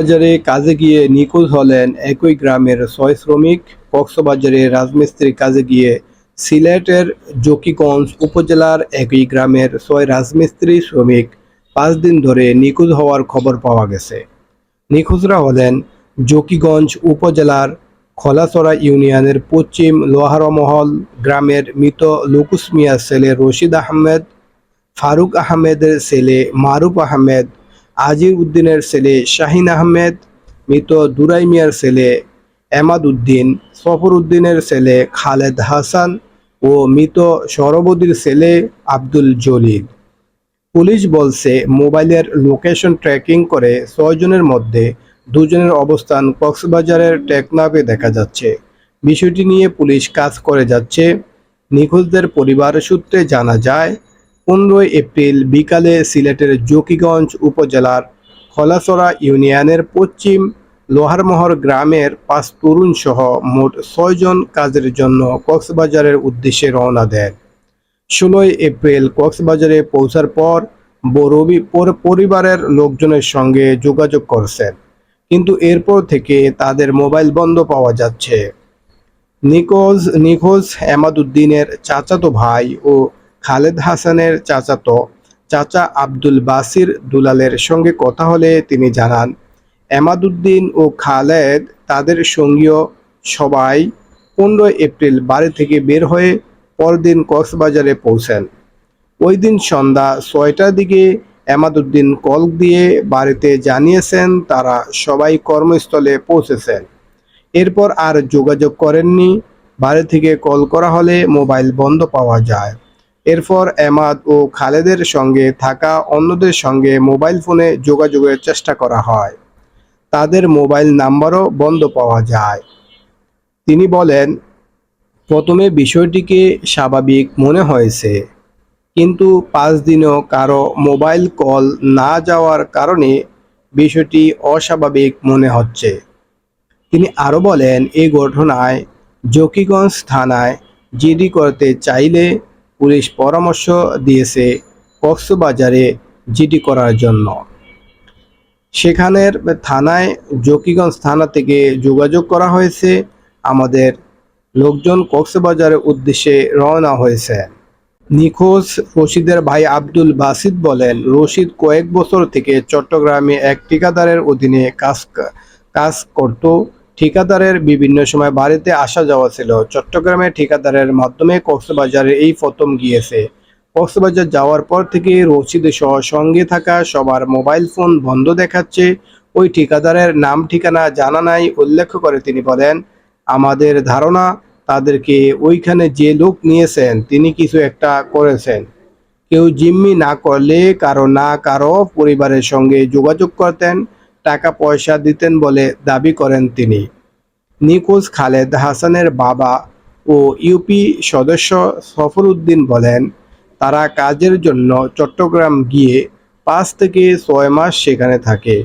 বাজারে কাজে গিয়ে নিখোঁজ হলেন একই গ্রামের ছয় শ্রমিক। কক্সবাজারে রাজমিস্ত্রি কাজে গিয়ে সিলেটের জকিগঞ্জ উপজেলার একই গ্রামের ছয় রাজমিস্ত্রি শ্রমিক পাঁচ দিন ধরে নিখোঁজ হওয়ার খবর পাওয়া গেছে। নিখোঁজরা হলেন জকিগঞ্জ উপজেলার খোলাচড়া ইউনিয়নের পশ্চিম লোহারমহল গ্রামের মৃত লুকুস মিয়ার ছেলে রশিদ আহমেদ, ফারুক আহমেদের ছেলে মারুফ আহমেদ আজির উদ্দিনের ছেলে শাহিন আহমেদ, মৃত দুরাই মিয়ার ছেলে এমাদ উদ্দিন সফর উদ্দিনের ছেলে খালেদ হাসান ও মৃত সরবদির ছেলে আব্দুল জলিল। পুলিশ বলছে, মোবাইলের লোকেশন ট্র্যাকিং করে ছয়জনের মধ্যে দুজনের অবস্থান কক্সবাজারের টেকনাফে দেখা যাচ্ছে। বিষয়টি নিয়ে পুলিশ কাজ করে যাচ্ছে। নিখোঁজদের পরিবার সূত্রে জানা যায় পনেরোই এপ্রিল বিকালে সিলেটের জকিগঞ্জ উপজেলার খলাচড়া ইউনিয়নের পশ্চিম লোহারমহর গ্রামের পাঁচ তরুণ সহ মোট ছয়জন কাজের জন্য কক্সবাজারের উদ্দেশ্যে রওনা দেন। ষোলোই এপ্রিল কক্সবাজারে পৌঁছার পর বরবি পর- পরিবারের লোকজনের সঙ্গে যোগাযোগ করছেন। কিন্তু এরপর থেকে তাদের মোবাইল বন্ধ পাওয়া যাচ্ছে। নিকোজ, নিখোঁজ এমাদুদ্দিনের চাচাতো ভাই ও খালেদ হাসানের চাচাতো চাচা আব্দুল বাসির দুলালের সঙ্গে কথা হলে তিনি জানান, এমাদুদ্দিন ও খালেদ তাদের সঙ্গীয় সবাই পনেরো এপ্রিল বাড়ি থেকে বের হয়ে পরদিন কক্সবাজারে পৌঁছেন। ওই দিন সন্ধ্যা ছয়টার দিকে এমাদুদ্দিন কল দিয়ে বাড়িতে জানিয়েছেন তারা সবাই কর্মস্থলে পৌঁছেছেন। এরপর আর যোগাযোগ করেননি। বাড়ি থেকে কল করা হলে মোবাইল বন্ধ পাওয়া যায়। এরপর এমাদ ও খালেদের সঙ্গে থাকা অন্যদের সঙ্গে মোবাইল ফোনে যোগাযোগের চেষ্টা করা হয়। তাদের মোবাইল নাম্বারও বন্ধ পাওয়া যায়। তিনি বলেন, প্রথমে বিষয়টিকে স্বাভাবিক মনে হয়েছে, কিন্তু পাঁচ দিনও কারও মোবাইল কল না যাওয়ার কারণে বিষয়টি অস্বাভাবিক মনে হচ্ছে। তিনি আরও বলেন এই ঘটনায় জকিগঞ্জ থানায় জিডি করতে চাইলে পুলিশ পরামর্শ দিয়েছে কক্সবাজারে জিডি করার জন্য। সেখানের থানায় জকিগঞ্জ থানা থেকে যোগাযোগ করা হয়েছে। আমাদের লোকজন কক্সবাজারের উদ্দেশ্যে রওনা হয়েছে। নিখোঁজ রশিদের ভাই আব্দুল বাসিদ বলেন, রশিদ কয়েক বছর থেকে চট্টগ্রামে এক ঠিকাদারের অধীনে কাজ কাজ করত। ঠিকাদারের বিভিন্ন সময় বাড়িতে আসা যাওয়া ছিল। চট্টগ্রামে ঠিকাদারের মাধ্যমে কক্সবাজারে এই প্রথম গিয়েছে। কক্সবাজার যাওয়ার পর থেকে রশিদ সহ সঙ্গে থাকা সবার মোবাইল ফোন বন্ধ দেখাচ্ছে। ওই ঠিকাদারের নাম, ঠিকানা জানা নাই, উল্লেখ করে তিনি বলেন, আমাদের ধারণা তাদেরকে ওইখানে যে লোক নিয়েছেন, তিনি কিছু একটা করেছেন। কেউ জিম্মি না করলে কারও না কারও পরিবারের সঙ্গে যোগাযোগ করতেন। টাকা পয়সা দিতেন বলে দাবি করেন তিনি। নিখোঁজ খালেদ হাসানের বাবা ও ইউপি সদস্য সফরউদ্দিন বলেন, তারা কাজের জন্য চট্টগ্রাম গিয়ে পাঁচ থেকে ছয় মাস সেখানে থাকে।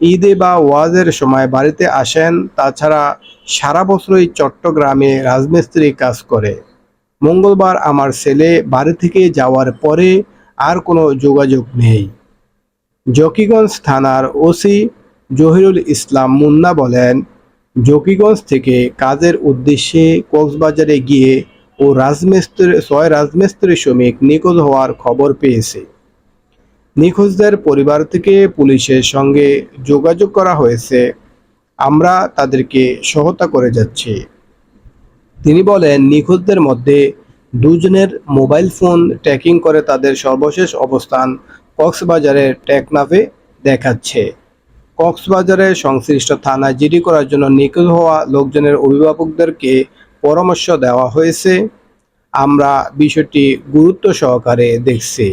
ঈদে বা ওয়াজের সময় বাড়িতে আসেন, তাছাড়া সারা বছরই চট্টগ্রামে রাজমিস্ত্রি কাজ করে। মঙ্গলবার আমার ছেলে বাড়ি থেকে যাওয়ার পরে আর কোনো যোগাযোগ নেই। জকিগঞ্জ থানার ওসি জহিরুল ইসলাম মুন্না বলেন, জকিগঞ্জ থেকে কাজের উদ্দেশ্যে কক্সবাজারে গিয়ে ও রাজমিস্ত্রি, ছয় রাজমিস্ত্রি শ্রমিক নিখোঁজ হওয়ার খবর পেয়েছে। নিখোঁজদের পরিবার থেকে পুলিশের সঙ্গে যোগাযোগ করা হয়েছে। আমরা তাদেরকে সহায়তা করে যাচ্ছি। তিনি বলেন, নিখোঁজদের মধ্যে দুজনের মোবাইল ফোন ট্র্যাকিং করে তাদের সর্বশেষ অবস্থান কক্সবাজারের টেকনাফে দেখাচ্ছে। কক্সবাজারে সংশ্লিষ্ট থানায় জিডি করার জন্য নিখোঁজ হওয়া লোকজনের অভিভাবকদেরকে পরামর্শ দেওয়া হয়েছে। আমরা বিষয়টি গুরুত্ব সহকারে দেখছি।